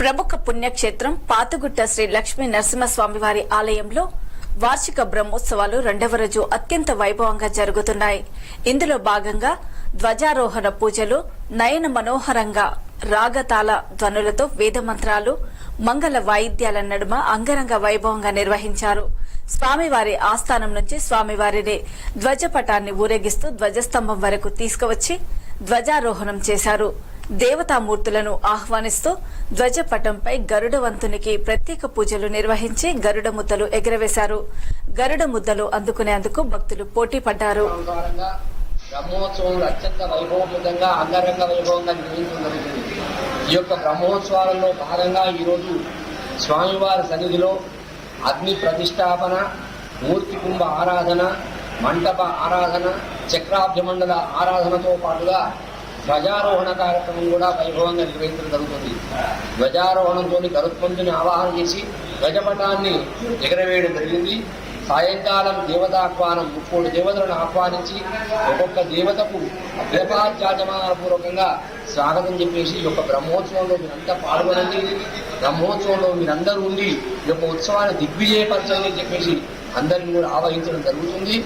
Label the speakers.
Speaker 1: ప్రముఖ పుణ్యక్షేత్రం పాతగుట్ట శ్రీ లక్ష్మీ నరసింహస్వామి వారి ఆలయంలో వార్షిక బ్రహ్మోత్సవాలు రెండవ రోజు అత్యంత వైభవంగా జరుగుతున్నాయి. ఇందులో భాగంగా ధ్వజారోహణ పూజలు నయన మనోహరంగా రాగతాల ధ్వనులతో వేదమంత్రాలు మంగళ వాయిద్యాల నడుమ అంగరంగ వైభవంగా నిర్వహించారు. స్వామివారి ఆస్థానం నుంచి స్వామివారిని ధ్వజపటాన్ని ఊరేగిస్తూ ధ్వజస్తంభం వరకు తీసుకువచ్చి ధ్వజారోహణం చేశారు. దేవతామూర్తులను ఆహ్వానిస్తూ ధ్వజపటంపై గరుడవంతునికి ప్రత్యేక పూజలు నిర్వహించి గరుడ ముద్దలు ఎగరవేశారు. గరుడ ముద్దలు అందుకునేందుకు భక్తులు పోటీ పడ్డారు.
Speaker 2: బ్రహ్మోత్సవం అత్యంత వైభవపేతంగా అంగరంగ వైభవంగా నిర్వహించడం జరుగుతుంది. ఈ యొక్క బ్రహ్మోత్సవాలలో భాగంగా ఈరోజు స్వామివారి సన్నిధిలో అగ్ని ప్రతిష్టాపన మూర్తి కుంభ ఆరాధన మంటప ఆరాధన చక్రాబ్జమండల ఆరాధనతో పాటుగా ధ్వజారోహణ కార్యక్రమం కూడా వైభవంగా నిర్వహించడం జరుగుతుంది. ధ్వజారోహణంతో గరుత్మంతుని ఆవాహన చేసి ధ్వజపటాన్ని ఎగరవేయడం జరిగింది. సాయంకాలం దేవతాహ్వానం ముక్కోటి దేవతలను ఆహ్వానించి ఒక్కొక్క దేవతకు పూర్వకంగా స్వాగతం చెప్పేసి ఈ యొక్క బ్రహ్మోత్సవంలో మీరంతా పాల్గొనండి. బ్రహ్మోత్సవంలో మీరందరూ ఉండి ఈ యొక్క ఉత్సవాన్ని దిగ్విజయపరచండి అని చెప్పేసి అందరిని కూడా ఆవహించడం జరుగుతుంది.